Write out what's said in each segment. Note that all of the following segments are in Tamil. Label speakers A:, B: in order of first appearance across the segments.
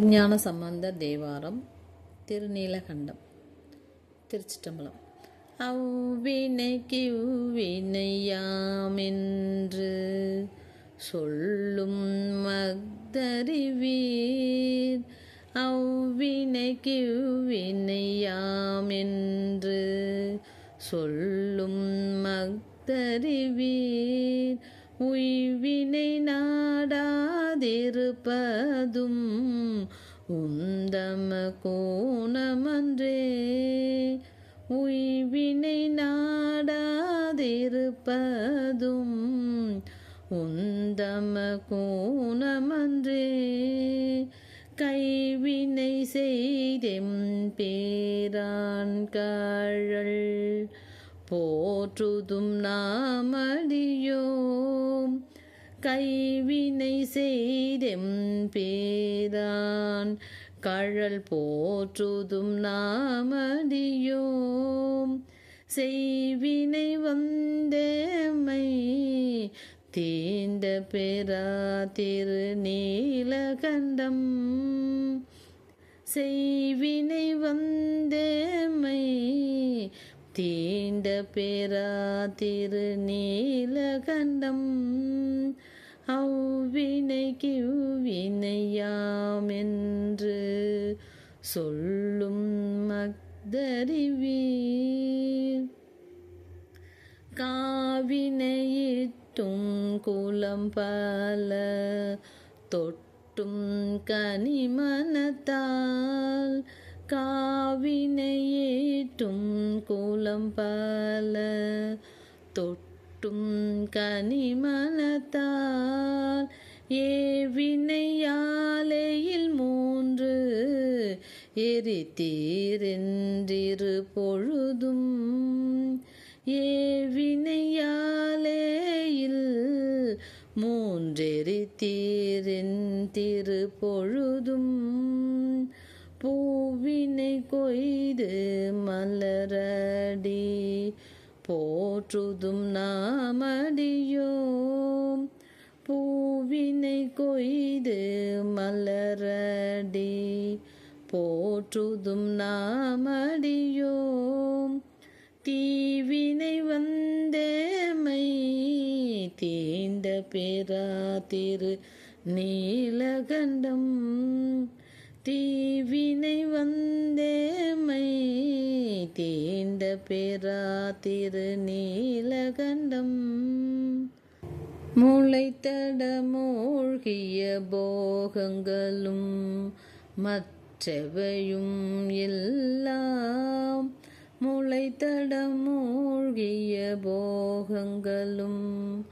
A: திருஞான சம்பந்த தேவாரம் திருநீலகண்டம் திருச்சிட்டம்பலம் அவ்வினைக்கு உவினையாமென்று சொல்லும் மக்தறிவீர். அவ்வினைக்கு உவினையாமென்று சொல்லும் மக்தறிவீர். உய்வினை நாடாதிருப்பதும் உந்தம கோணமன்றே. உய்வினை நாடாதிருப்பதும் உந்தம கோணமன்றே. கைவினை செய்தெம் பேரான் கழல் போற்றுதும் நாமடியோம். கைவினை செய்தெம் பேரான் கழல் போற்றுதும் நாமடியோம். செய்வினை வந்தேமை தீண்ட பெறா திரு நீலகண்டம் செய்வினை வந்த நீண்ட பேரா திரு நீலகண்டம் அவ்வினைக்கு வினையாமென்று சொல்லும் மக்தறிவீர். காவினையிட்டும் குலம் பல தொட்டும் கனிமனத்தால் காவினையேட்டும் குலம் பல தொட்டும் கனிமனத்தால் ஏவினையாலையில் மூன்று எரித்தீரென்றிரு பொழுதும் ஏவினையாலேயில் மூன்றெரித்தீரின் திரு பொழுதும் பூவினை கொய்து மலரடி போற்றுதும் நாமடியோம். பூவினை கொய்து மலரடி போற்றுதும் நாமடியோம். தீவினை வந்தேமை தீண்ட பேரா திரு நீலகண்டம் தீவினை வந்தேமை தீண்ட பெறா திரு நீலகண்டம். முளைத்தட மூழ்கிய போகங்களும் மற்றவையும் எல்லாம் முளைத்தட மூழ்கிய போகங்களும்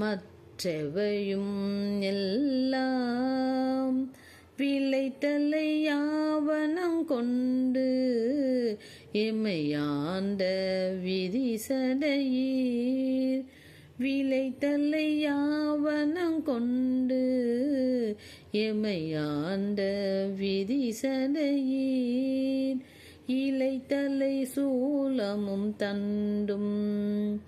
A: மற்றவையும் எல்லாம் விளைத்தலை யாவனம் கொண்டு எமையாண்ட விதி சடையீர் விளைத்தலை யாவனம் கொண்டு எமையாண்ட விதி விதிசடையீர். இலைத்தலை சூலமும் தண்டும்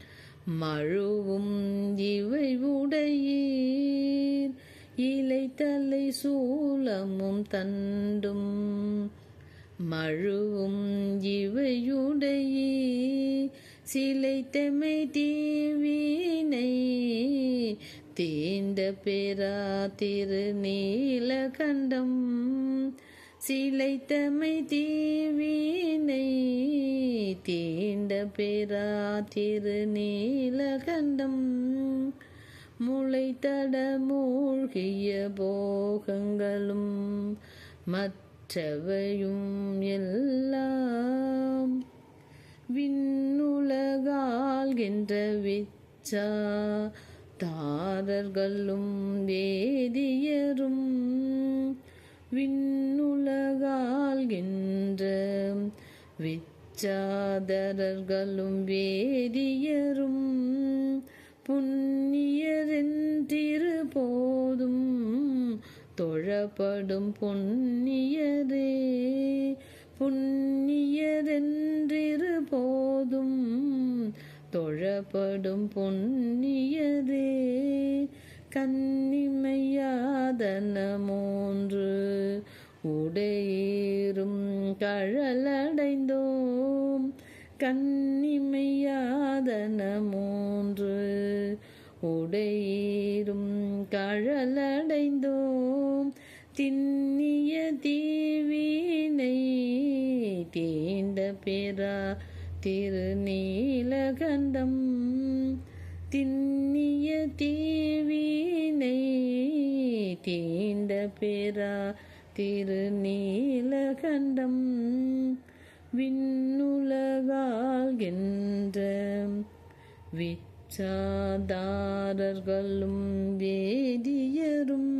A: மழுவும் இவை உடையீர் இலை தலை சூலமும் தண்டும் மழுவும் இவையுடையே. சிலைத்தமை தீவினை தீண்ட பெறா திருநீல திருநீலகண்டம் சிலைத்தமை தீவினை தீண்ட பெறா திருநீல கண்டம் முளைத்தட மூழ்கிய போகங்களும் மற்றவையும் எல்லாம் விண்ணுலகாள்கின்ற விச்சா தாரர்களும் வேதியரும் விண்ணுலகாள்கின்ற விச்சாதரர்களும் வேதியரும் புண்ணியரென்றிரு போதும் தொழப்படும் பொன்னியரே புண்ணியரென்றிரு போதும் தொழப்படும் பொன்னியரே கன்னிமையாதனமோன்று உடையேறும் உடையீரும் கழலடைந்தோம். கண்ணிமையாதன உடையேறும் கழலடைந்தோம். திண்ணிய தீவினை தீண்ட பெறா திருநீலகண்டம். திண்ணிய தீவினை தீண்ட பெறா திருநீலகண்டம். விண்ணுலகாள்கின்ற விச்சாதாரர்களும் வேதியரும்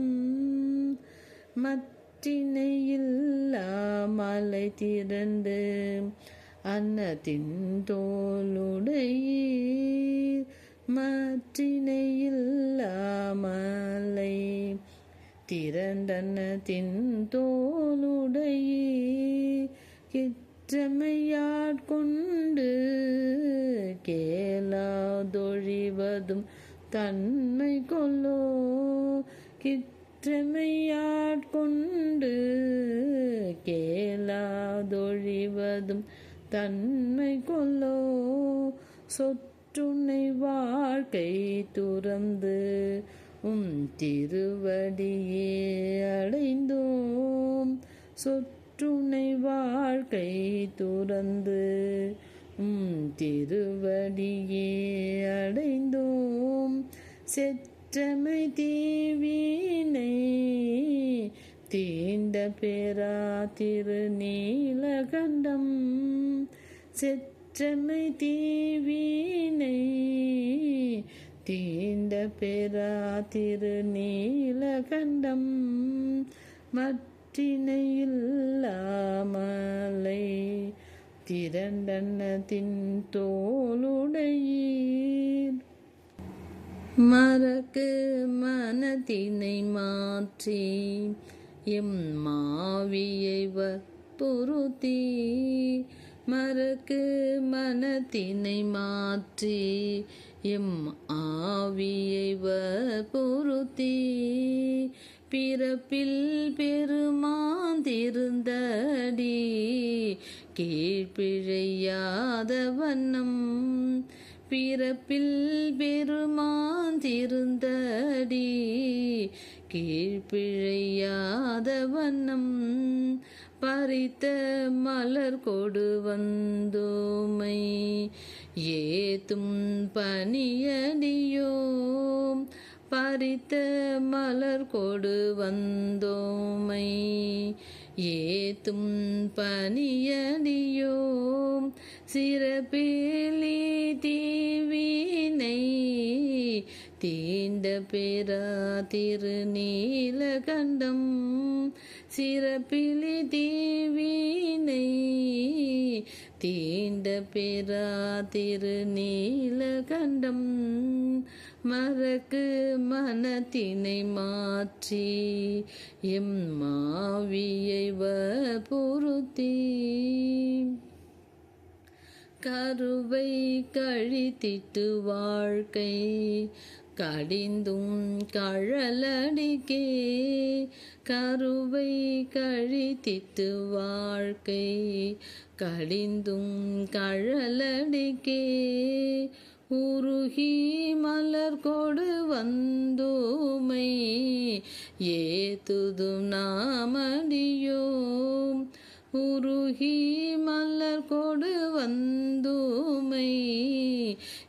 A: மற்றினையில்லா மலை திரண்டு அன்னத்தின் தோளுடையீர். மற்றினையில்லாமலை மலை தோளுடைய கிற்றமையாட்கொண்டு கேளாதொழிவதும் தன்மை கொல்லோ. கிற்றமையாட்கொண்டு கேளாதொழிவதும் தன்மை கொல்லோ. சொற்றுனை வாழ்க்கை துறந்து உம் திருவடியே அடைந்தோம். சொற்றுனை வாழ்க்கை துறந்து உம் திருவடியே அடைந்தோம். செற்றமை தீவினை தீண்ட பெறா திருநீலகண்டம். செற்றமை தீவினை தீண்ட பெறா திருநீலகண்டம். மற்றினையில்லாமலை திரண்டன்னத்தின் தோளுடையீர். மறக்கு மனத்தினை மாற்றி எம் மாவியை பொருத்தி மறக்கு மனத்தினை மாற்றி எம் ஆவியை பொருத்தி பிறப்பில் பெருமாந்திருந்தடி. கீழ்பிழையாத வண்ணம் பிறப்பில் பெருமாந்திருந்தடி. கீழ்பிழையாத வண்ணம் பறித்த மலர் கொடு வந்தோமை. ஏத்தும் பணியடியோம் பறித்த மலர் கொடு வந்தோமை. ஏத்தும் பனியடியோம் சிறப்பேலி தீவினை தீண்ட பெறா திருநீல கண்டம் சிறப்பிலி தீவினை தீண்ட பெறா திருநீல கண்டம் மறக்கு மனத்தினை மாற்றி எம் மாவியை பொருத்தி கருவை கழித்திட்டு வாழ்க்கை கடிந்தும் கழலடிக்கே. கருவை கழித்திட்டு வாழ்க்கை கடிந்தும் கழலடிக்கே. உருகி மலர் கொடு வந்தோமை ஏதுதும் நாமடியோம். உருகி மலர் கொடு வந்தோமை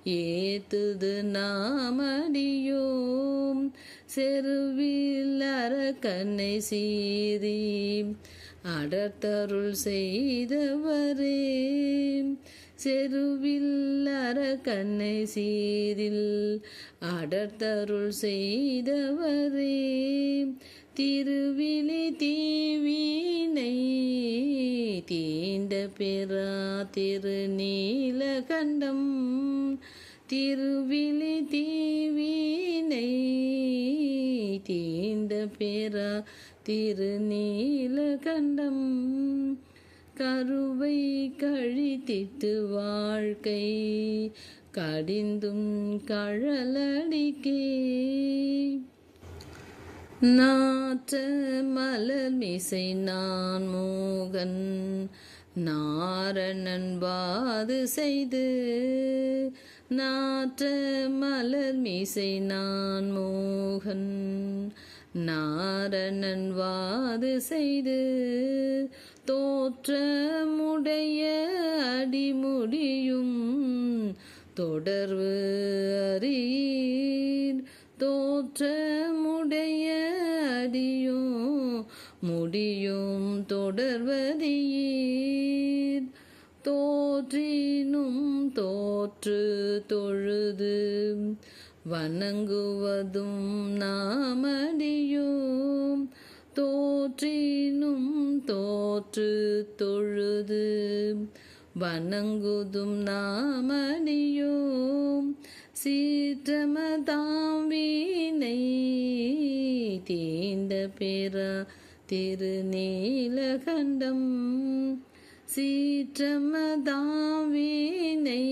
A: ஏத்துது நாமடியோம். செருவில் அரக்கண்ணை சீரி அடர்த்தருள் செய்தவரே செருவில் அரக்கண்ணை சீரில் அடர்த்தருள் செய்தவரே. திருவிழி தீவினை தீண்ட பெறா திருநீல கண்டம் திருவிழி தீவினை தீண்ட பெறா திருநீல கண்டம் கருவை கழித்திட்டு வாழ்க்கை. கடிந்தும் கழலடிக்கே. நாற்ற மலர் மிசை நான் மோகன். நாரணன் வாது செய்து. நாற்ற மலர் மிசை நான் மோகன். நாரணன் வாது செய்து. தோற்றமுடைய அடிமுடியும் தொடர்வு அறியீர். தோற்றமுடைய அடியும் முடியும் தொடர்வதீர் தோற்றினும் தோற்று தொழுது வணங்குவதும் நாமடியும். தோற்றினும் தோற்று தொழுது. வணங்குதும் நாமடியும் சீற்றமதாம் வீணை தீண்ட பெறா திருநீலகண்டம். சீற்றமதாம் வீணை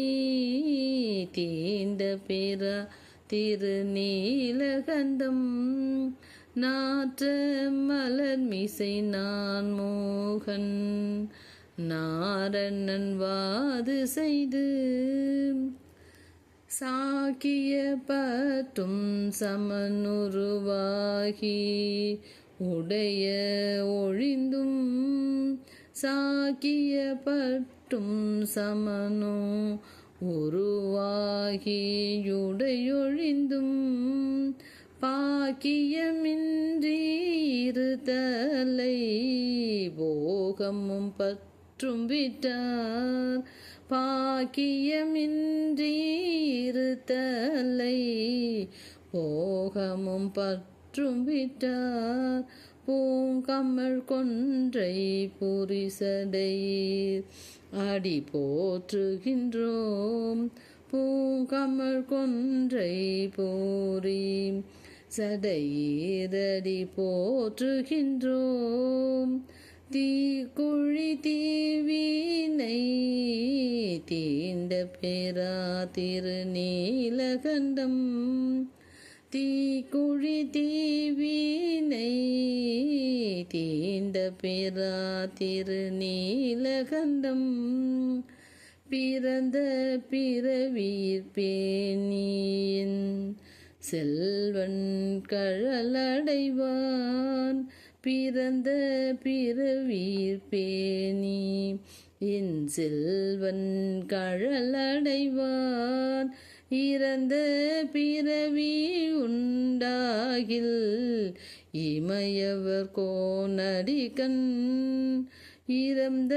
A: தீண்ட பெறா திருநீலகண்டம். நாற்ற மலர் மிசை நான் மோகன் நாரணன் வாது செய்து சாக்கிய பற்றும் சமனுருவாகி உடைய ஒழிந்தும் சாக்கிய பட்டும் சமனோ உருவாகியுடையொழிந்தும் பாக்கியமின்றி இருதலை போகமும் பற்றும் விட்டார். பாக்கியமின்றி இருத்தலை போகமும் பற்றும் விட்டார். பூங்கமல் கொன்றை புரிசடையீர். அடி போற்றுகின்றோம். பூங்கமல் கொன்றை போரீம் சடையீரடி போற்றுகின்றோம். தீக்குழி தீவினை தீண்ட பெறா திருநீலகண்டம் தீக்குழி தீவினை தீண்ட பெறா திருநீலகண்டம் பிறந்த பிறவீர் பேணியின் செல்வன் கழலடைவான். பிறந்த பிறவீர்பேணி என் செல்வன் கழலடைவான். இறந்த பிறவி உண்டாகில் இமையவர் கோனடிகண் இறந்த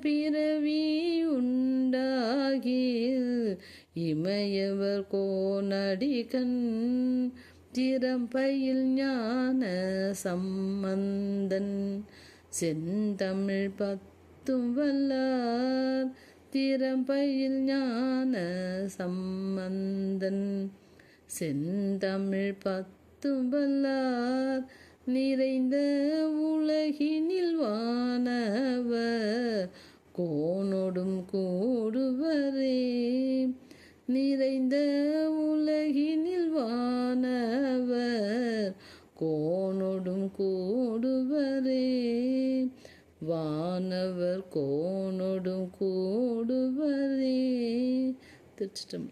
A: பிறவி உண்டாகில் இமையவர் கோனடிகண் திறம்பயில் ஞான சம்பந்தன். செந்தமிழ் பத்தும் வல்லார் திறம்பயில் ஞான சம்பந்தன். செந்தமிழ் பத்தும் வல்லார் நிறைந்த உலகினில் வானவர் கோனோடும் கூடுவரே. நிறைந்த உலகினில் வானவர் கோனொடும் கூடுவரே. வானவர் கோனொடும் கூடுவரே. திருச்சிட்டம்